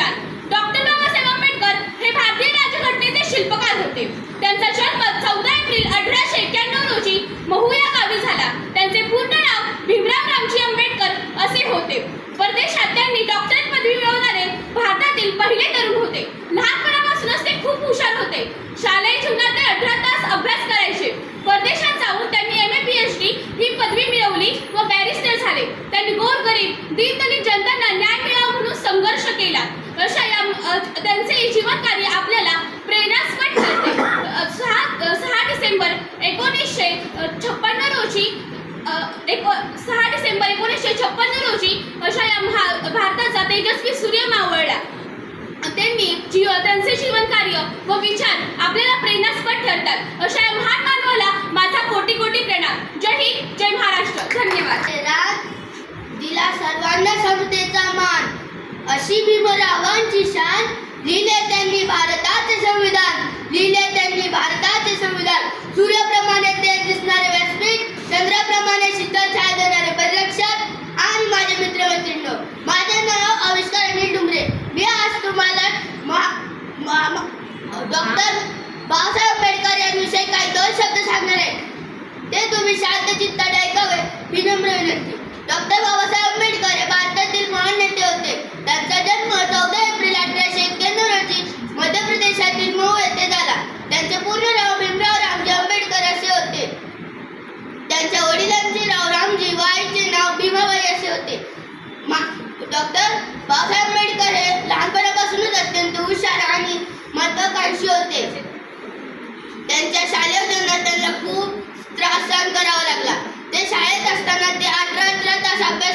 Hospital. Doctor Babasaheb Ambedkar हे भारतीय राज्यघटनेचे शिल्पकार होते. त्यांचा जन्म चौदा एप्रिल अठराशे एक्क्याण्णव रोजी महू या गावी झाला. त्यांचे पूर्ण नाव भीमराव रामजी आंबेडकर असे होते. परदेशात त्यांनी डॉक्टरेट पदवी मिळवणारे भारतातील पहिले तरुण होते. लहानपणापासूनच ते खूप हुशार होते. शालेय जीवनात ते अठरा तास अभ्यास करायचे. परदेशात जाऊन त्यांनी M A P H D ही पदवी मिळवली व बॅरिस्टर झाले. त्यांनी गोरगरीब दीनदलित जनतांना न्याय मिळावा म्हणून संघर्ष केला अशा या अ, त्यांचे जीवन कार्य आपल्याला प्रेरणास्पद ठरते सहा सहा डिसेंबर एकोणीसशे छप्पन्न रोजी एको सहा डिसेंबर एकोणीसशे छप्पन्न रोजी अशा या महा भारताचा तेजस्वी सूर्य मावळला. त्यांनी जीव त्यांचे जीवन कार्य व विचार आपल्याला प्रेरणास्पद ठरतात. अशा या महान मानवाला माझा कोटी कोटी प्रणाम. जय हिंद जय महाराष्ट्र. धन्यवाद. दिला सर्वांना समतेचा मान. अशी भीमरावांची शान लिहिले त्यांनी भारताचे संविधान. लिहिले त्यांनी भारताचे संविधान. सूर्याप्रमाणे ते दिसणारे व्यासपीठ चंद्राप्रमाणे शीतल छाया देणारे परिरक्षक आणि माझे मित्र मैत्रिणी माझे नाव आविष्कार अनिल डुंगरे मी आज तुम्हाला महा- डॉक्टर बाबासाहेब आंबेडकर यांविषयी काही दोन शब्द सांगणार आहे. ते तुम्ही शांत चित्ताने ऐकावे विनम्र विनंती. डॉक्टर बाबासाहेब आंबेडकर हे भारतातील महान नेते होते. त्यांचा जन्म चौदा एप्रिल अठराशे एक्क्याण्णव रोजी मध्य प्रदेशातील मऊ येथे झाला त्यांचे पूर्ण नाव भीमराव रामजी आंबेडकर असे होते त्यांच्या वडिलांचे नाव रामजी व आईचे नाव भीमाबाई असे होते डॉक्टर बाबासाहेब आंबेडकर हे लहानपणापासूनच अत्यंत हुशार आणि महत्वाकांक्षी होते. त्यांच्या शालेय जीवनात त्यांना खूप त्रास सहन करावा लागला. ते शाळेत असताना ते अठरा अठरा तास अभ्यास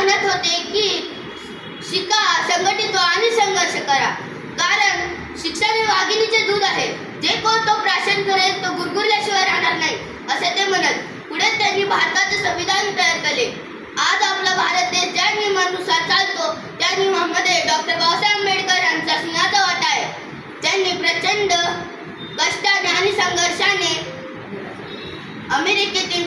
म्हणत होते की शिका संघटित व्हा आणि संघर्ष करा. कारण शिक्षण हे वाघिणीचे दूध आहे. जे कोण तो प्राशन करेल तो गुरगुरल्याशिवाय राहणार नाही असे ते म्हणत. पुढे त्यांनी भारताचे संविधान तयार केले. आज आपला भारत देश ज्या नियमानुसार चालतो त्या नियमामध्ये डॉक्टर बाबासाहेब आंबेडकर यांचा सिंहाचा वाटा आहे. त्यांनी प्रचंड कष्टाने आणि संघर्षाने अमेरिकेतील